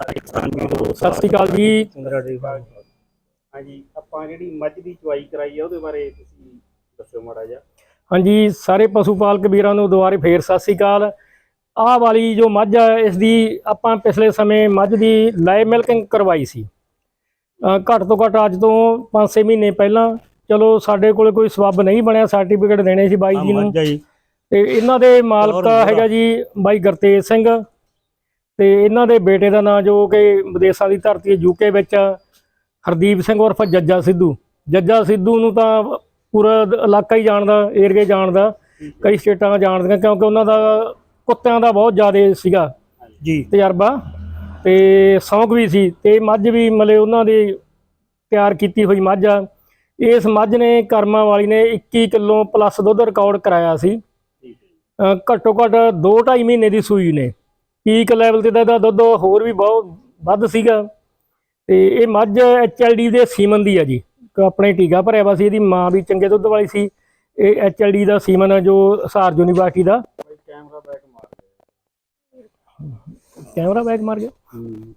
ਸਤਿ ਸ਼੍ਰੀ ਅਕਾਲ ਜੀ। ਹਾਂਜੀ ਆਪਾਂ ਜਿਹੜੀ ਮੱਝ ਦੀ ਚੁਆਈ ਕਰਾਈ ਆ ਉਹਦੇ ਬਾਰੇ ਤੁਸੀਂ ਦੱਸਿਓ ਮਾੜਾ ਜਿਹਾ। ਹਾਂਜੀ ਸਾਰੇ ਪਸ਼ੂ ਪਾਲਕ ਵੀਰਾਂ ਨੂੰ ਦੁਬਾਰੇ ਫੇਰ ਸਤਿ ਸ਼੍ਰੀ ਅਕਾਲ। ਆਹ ਵਾਲੀ ਜੋ ਮੱਝ ਆ ਇਸ ਦੀ ਆਪਾਂ ਪਿਛਲੇ ਸਮੇਂ ਮੱਝ ਦੀ ਲਾਈਵ ਮਿਲਕਿੰਗ ਕਰਵਾਈ ਸੀ। ਘੱਟ ਤੋਂ ਘੱਟ ਅੱਜ ਤੋਂ 5-6 ਮਹੀਨੇ ਪਹਿਲਾਂ ਚਲੋ ਸਾਡੇ ਕੋਲ ਕੋਈ ਸਬੱਬ ਨਹੀਂ ਬਣਿਆ ਸਰਟੀਫਿਕੇਟ ਦੇਣੇ ਸੀ ਬਾਈ ਜੀ ਨੂੰ। ਤੇ ਇਹਨਾਂ ਦੇ ਮਾਲਕ ਹੈਗਾ ਜੀ ਬਾਈ ਗੁਰਤੇਜ ਸਿੰਘ। ਤੇ ਇਹਨਾਂ ਦੇ ਬੇਟੇ ਦਾ ਨਾਂ ਜੋ ਕਿ ਵਿਦੇਸ਼ਾਂ ਦੀ ਧਰਤੀ ਯੂਕੇ ਵਿੱਚ ਹਰਦੀਪ ਸਿੰਘ ਉਰਫ ਜੱਜਾ ਸਿੱਧੂ। ਜੱਜਾ ਸਿੱਧੂ ਨੂੰ ਤਾਂ ਪੂਰਾ ਇਲਾਕਾ ਹੀ ਜਾਣਦਾ ਏਰੀਆ ਜਾਣਦਾ ਕਈ ਸਟੇਟਾਂ ਜਾਣਦੀਆਂ ਕਿਉਂਕਿ ਉਹਨਾਂ ਦਾ ਕੁੱਤਿਆਂ ਦਾ ਬਹੁਤ ਜ਼ਿਆਦਾ ਸੀਗਾ ਜੀ। ਤਜਰਬਾ ਤੇ ਸ਼ੌਂਕ ਵੀ ਸੀ ਤੇ ਮੱਝ ਵੀ ਮਲੇ ਉਹਨਾਂ ਦੀ ਤਿਆਰ ਕੀਤੀ ਹੋਈ ਮੱਝ ਆ। ਇਸ ਮੱਝ ਨੇ ਕਰਮਾਂ ਵਾਲੀ ਨੇ 21 ਕਿਲੋ ਪਲੱਸ ਦੁੱਧ ਰਿਕਾਰਡ ਕਰਾਇਆ ਸੀ। ਘੱਟੋ ਘੱਟ 2.5 ਮਹੀਨੇ ਦੀ ਸੂਈ ਨੇ। ਪੀਕ ਲੈਵਲ ਤੇ ਤਾਂ ਇਹਦਾ ਦੁੱਧ ਹੋਰ ਵੀ ਬਹੁਤ ਵੱਧ ਸੀਗਾ। ਤੇ ਇਹ ਮੱਝ ਐਚਐਲਡੀ ਦੇ ਸੀਮਨ ਦੀ ਆ ਜੀ। ਆਪਣੇ ਟੀਕਾ ਭਰਿਆ ਵਾ ਸੀ ਇਹਦੀ ਮਾਂ ਵੀ ਚੰਗੇ ਦੁੱਧ ਵਾਲੀ ਸੀ। ਇਹ ਐਚਐਲਡੀ ਦਾ ਸੀਮਨ ਜੋ ਹਸਾਰ ਯੂਨੀਵਰਸਿਟੀ ਦਾ। ਕੈਮਰਾ ਬੈਕ ਮਾਰ ਕੈਮਰਾ ਬੈਕ ਮਾਰ ਗਿਆ?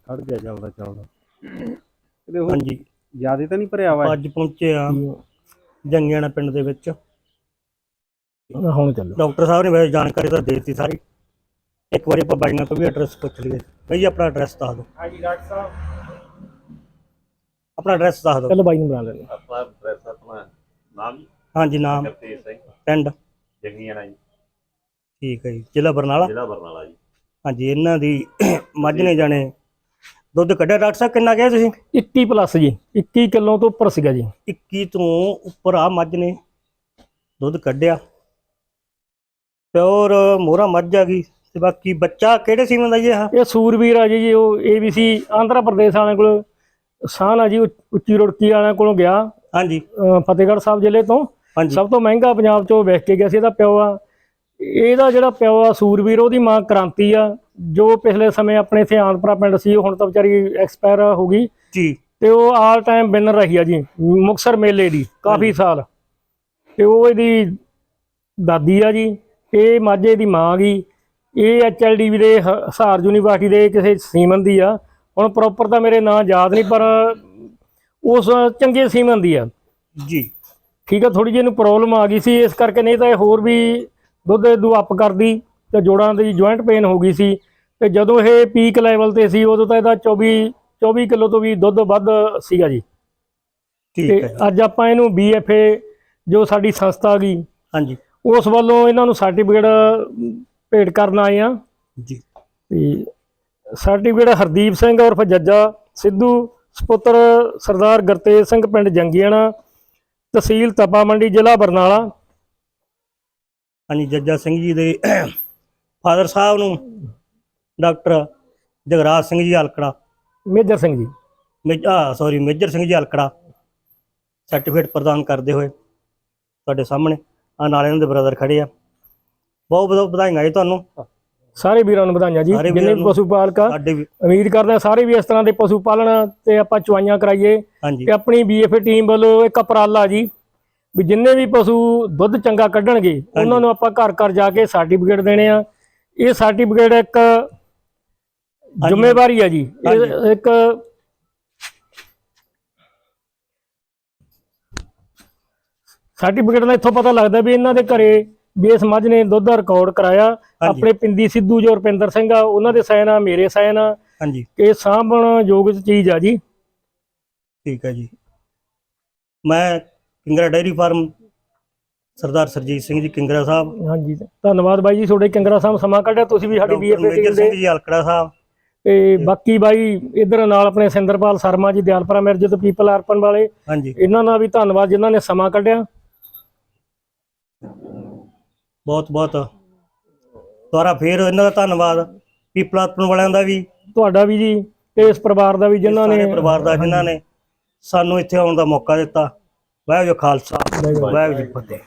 ਖੜ ਗਿਆ ਚੱਲਦਾ ਚੱਲਦਾ। ਇਹਦੇ ਹੁਣ ਹਾਂਜੀ। ਜ਼ਿਆਦਾ ਤਾਂ ਨਹੀਂ ਭਰਿਆ ਵਾ ਅੱਜ ਪਹੁੰਚੇ ਆ ਜੰਗਿਆਣਾ ਪਿੰਡ ਦੇ ਵਿੱਚ। ਹੁਣ ਚੱਲੋ। ਡਾਕਟਰ ਸਾਹਿਬ ਨੇ ਵੈਸੇ ਜਾਣਕਾਰੀ ਤਾਂ ਦੇ ਦਿੱਤੀ ਸਾਰੀ। ਇੱਕ ਵਾਰੀ ਆਪਾਂ ਬਾਈਆਂ ਤੋਂ ਵੀ ਐਡਰੈਸ ਪੁੱਛ ਲਈਏ। ਬਈ ਆਪਣਾ ਐਡਰੈਸ ਦੱਸ ਦਿਓ। ਹਾਂਜੀ ਡਾਕਟਰ ਸਾਹਿਬ। ਆਪਣਾ ਐਡਰੈਸ ਦੱਸ ਦਿਓ। ਚਲੋ ਬਾਈ ਨੂੰ ਬੁਲਾ ਲੈਂਦੇ ਆਪਣਾ ਐਡਰੈਸ ਆਪਣਾ ਨਾਮ ਜੀ। ਹਾਂਜੀ ਨਾਮ। ਗੁਰਤੇਜ ਸਿੰਘ। ਪਿੰਡ। ਜੰਗੀਆਣਾ ਜੀ। ਠੀਕ ਹੈ ਜੀ। ਜ਼ਿਲ੍ਹਾ ਬਰਨਾਲਾ? ਜ਼ਿਲ੍ਹਾ ਬਰਨਾਲਾ ਜੀ। ਹਾਂਜੀ ਇਹਨਾਂ ਦੀ ਮੱਝ ਨੇ ਜਾਣੇ ਦੁੱਧ ਕੱਢਿਆ। ਡਾਕਟਰ ਸਾਹਿਬ ਕਿੰਨਾ ਗਿਆ ਤੁਸੀਂ? 21 ਪਲੱਸ ਜੀ। 21 ਕਿਲੋ ਤੋਂ ਉੱਪਰ ਸੀਗਾ ਜੀ। 21 ਤੋਂ ਉੱਪਰ ਆ ਮੱਝ ਨੇ। ਦੁੱਧ ਕੱਢਿਆ। ਪਿਓਰ ਮੋਹਰਾ ਮੱਝ ਆ ਗਈ। ਤੇ ਬਾਕੀ ਬੱਚਾ ਕਿਹੜੇ ਸੀਮਨ ਦਾ ਜੀ ਇਹ ਇਹ ਸੂਰਵੀਰ ਆ ਜੀ ਜੀ ਉਹ ਏਬੀਸੀ ਆਂਧਰਾ ਪ੍ਰਦੇਸ਼ ਵਾਲਿਆਂ ਕੋਲ ਸਾਨ ਆ ਜੀ ਉੱਚ- ਰੁੜਕੀ ਵਾਲਿਆਂ ਕੋਲੋਂ ਗਿਆ। ਹਾਂਜੀ। ਫਤਿਹਗੜ੍ਹ ਸਾਹਿਬ ਜ਼ਿਲ੍ਹੇ ਤੋਂ। ਸਭ ਤੋਂ ਮਹਿੰਗਾ ਪੰਜਾਬ ਚੋਂ ਵੇਖ ਕੇ ਗਿਆ ਸੀ ਇਹਦਾ ਪਿਓ ਆ। ਇਹਦਾ ਜਿਹੜਾ ਪਿਓ ਆ ਸੂਰਵੀਰ ਉਹਦੀ ਮਾਂ ਕ੍ਰਾਂਤੀ ਆ ਜੋ ਪਿਛਲੇ ਸਮੇਂ ਆਪਣੇ ਇੱਥੇ ਆਂਧਰਾ ਪਿੰਡ ਸੀ ਉਹ ਹੁਣ ਤਾਂ ਵਿਚਾਰੀ ਐਕਸਪਾਇਰ ਹੋ ਗਈ। ਜੀ। ਤੇ ਉਹ ਆਲ ਟਾਈਮ ਵਿਨਰ ਰਹੀ ਆ ਜੀ ਮੁਕਸਰ ਮੇਲੇ ਦੀ ਕਾਫੀ ਸਾਲ। ਤੇ ਉਹ ਇਹਦੀ ਦਾਦੀ ਆ ਜੀ ਇਹ ਮਾਝੇ ਦੀ ਮਾਂ ਗਈ। ਇਹ ਐਚਐਲਡੀ ਦੇ ਹ- ਹਸਾਰ ਯੂਨੀਵਰਸਿਟੀ ਦੇ ਕਿਸੇ ਸੀਮਨ ਦੀ ਆ। ਹੁਣ ਪ੍ਰੋਪਰ ਤਾਂ ਮੇਰੇ ਨਾਂ ਯਾਦ ਨਹੀਂ ਪਰ ਉਸ ਚੰਗੇ ਸੀਮਨ ਦੀ ਆ। ਜੀ। ਠੀਕ ਆ ਥੋੜੀ ਜਿਹੀ ਇਹਨੂੰ ਪ੍ਰੋਬਲਮ ਆ ਗਈ ਸੀ ਇਸ ਕਰਕੇ ਨਹੀਂ ਤਾਂ ਇਹ ਹੋਰ ਵੀ ਦੁੱਧ ਇਹਦੂ ਅਪ ਕਰਦੀ ਤੇ ਜੋੜਾਂ ਦੀ ਜੁਆਇੰਟ ਪੇਨ ਹੋ ਗਈ ਸੀ। ਤੇ ਜਦੋਂ ਇਹ ਪੀਕ ਲੈਵਲ ਤੇ ਸੀ ਉਦੋਂ ਤਾਂ ਇਹਦਾ 24 24 ਕਿਲੋ ਤੋਂ ਵੀ ਦੁੱਧ ਵੱਧ ਸੀਗਾ ਜੀ। ਠੀਕ ਹੈ। ਅੱਜ ਆਪਾਂ ਇਹਨੂੰ ਬੀਐਫਏ ਜੋ ਸਾਡੀ ਸੰਸਥਾ ਗਈ ਹਾਂਜੀ। ਉਸ ਵੱਲੋਂ ਇਹਨਾਂ ਨੂੰ ਸਰਟੀਫਿਕੇਟ ਭੇਟ ਕਰਨ ਆਏ ਆ। ਜੀ। ਤੇ ਸਰਟੀਫਿਕੇਟ ਹਰਦੀਪ ਸਿੰਘ ਉਰਫ ਜੱਜਾ ਸਿੱਧੂ ਸੁਪੁੱਤਰ ਸਰਦਾਰ ਗੁਰਤੇਜ ਸਿੰਘ ਪਿੰਡ ਜੰਗੀਆਣਾ ਤਹਿਸੀਲ ਤਪਾ ਮੰਡੀ ਜ਼ਿਲ੍ਹਾ ਬਰਨਾਲਾ। ਹਾਂਜੀ ਜੱਜਾ ਸਿੰਘ ਜੀ ਦੇ ਫਾਦਰ ਸਾਹਿਬ ਨੂੰ doctor Jagraj Singh ji ਹਲਕੜਾ। Major Singh ji. ਮੇਜਾ sorry major Singh ji ਹਲਕੜਾ certificate ਪ੍ਰਦਾਨ ਕਰਦੇ ਹੋਏ ਤੁਹਾਡੇ ਸਾਹਮਣੇ। ਆ ਨਾਲ ਇਹਨਾਂ ਦੇ ਬ੍ਰਦਰ ਖੜੇ ਆ। ਬਹੁਤ ਬਹੁਤ ਵਧਾਈਆਂ ਜੀ ਤੁਹਾਨੂੰ। ਸਾਰੇ ਵੀਰਾਂ ਨੂੰ ਵਧਾਈਆਂ ਜੀ ਸਾਰੇ ਜਿੰਨੇ ਵੀਰਾਂ ਵੀ ਨੂੰ। ਪਸ਼ੂ ਪਾਲਕ ਆ। ਸਾਡੇ ਵੀ ਉਮੀਦ ਕਰਦੇ ਹਾਂ ਸਾਰੇ ਵੀ ਇਸ ਤਰ੍ਹਾਂ ਦੇ ਪਸ਼ੂ ਪਾਲਣ ਤੇ ਆਪਾਂ ਚੁਆਈਆਂ ਕਰਾਈਏ। ਹਾਂਜੀ। ਤੇ ਆਪਣੀ ਬੀਐਫਏ ਟੀਮ ਵੱਲੋਂ ਇੱਕ ਉਪਰਾਲਾ ਜੀ ਵੀ ਜਿੰਨੇ ਵੀ ਪਸ਼ੂ ਦੁੱਧ ਚੰਗਾ ਕੱਢਣਗੇ ਉਹਨਾਂ ਨੂੰ ਆਪਾਂ ਘਰ ਘਰ ਜਾ ਕੇ ਸਰਟੀਫਿਕੇਟ ਦੇਣੇ ਆ। ਇਹ ਸਰਟੀਫਿਕੇਟ ਇੱਕ ਜ਼ਿੰਮੇਵਾਰੀ ਆ ਜੀ। ਇਹ। ਇੱਕ ਸਰਟੀਫਿਕੇਟ ਦਾ ਇੱਥੋਂ ਪਤਾ ਲੱਗਦਾ ਵੀ ਇਹਨਾਂ ਦੇ ਘਰੇ ਵੀ ਇਸ ਮੱਝ ਨੇ ਦੁੱਧ ਦਾ ਰਿਕਾਰਡ ਕਰਾਇਆ। ਆਪਣੇ ਪਿੰਦੀ ਸਿੱਧੂ ਜੋ ਰੁਪਿੰਦਰ ਸਿੰਘ ਆ ਉਹਨਾਂ ਦੇ ਸਾਈਨ ਆ ਮੇਰੇ ਸਾਈਨ ਆ। ਹਾਂਜੀ। ਇਹ ਸਾਂਭਣ ਯੋਗ ਚੀਜ਼ ਆ ਜੀ। ਠੀਕ ਹੈ ਜੀ। ਮੈਂ ਕਿੰਗਰਾ ਡਾਇਰੀ ਫਾਰਮ ਸਰਦਾਰ ਸਰਜੀਤ ਸਿੰਘ ਜੀ ਕਿੰਗਰਾ ਸਾਹਿਬ। ਹਾਂਜੀ ਧੰਨਵਾਦ ਬਾਈ ਜੀ ਤੁਹਾਡੇ ਕੰਗਰਾ ਸਾਹਿਬ ਸਮਾਂ ਕੱਢਿਆ ਤੁਸੀਂ ਵੀ ਸਾਡੀ ਬੀਐਫਏ ਟੀਮ ਸਿੰਘ ਦੇ ਜੀ ਹਲਕੜਾ ਸਾਹਿਬ। ਤੇ ਬਾਕੀ ਬਾਈ ਇਧਰ ਨਾਲ ਆਪਣੇ ਸਿੰਦਰਪਾਲ ਸ਼ਰਮਾ ਜੀ ਦਿਆਲਪੁਰਾ ਮਿਰਜਤ ਪੀਪਲ ਅਰਪਣ ਵਾਲੇ। ਹਾਂਜੀ। ਇਹਨਾਂ ਦਾ ਵੀ ਧੰਨਵਾਦ ਜਿਨ੍ਹਾਂ ਨੇ ਸਮਾਂ ਕੱਢਿਆ। ਬਹੁਤ ਬਹੁਤ। ਦੁਆਰਾ ਫੇਰ ਇਹਨਾਂ ਦਾ ਧੰਨਵਾਦ ਪੀਪਲ ਅਰਪਣ ਵਾਲਿਆਂ ਦਾ ਵੀ। ਤੁਹਾਡਾ ਵੀ ਜੀ ਤੇ ਇਸ ਪਰਿਵਾਰ ਦਾ ਵੀ ਜਿਨ੍ਹਾਂ ਨੇ ਸਾਰੇ ਪਰਿਵਾਰ ਦਾ ਜਿਨ੍ਹਾਂ ਨੇ ਸਾਨੂੰ ਇੱਥੇ ਆਉਣ ਦਾ ਮੌਕਾ ਦਿੱਤਾ। ਵਾਹਿਗੁਰੂ ਜੀ ਖਾਲਸਾ ਵਾਹਿਗੁਰੂ ਜੀ ਫਤਿਹ।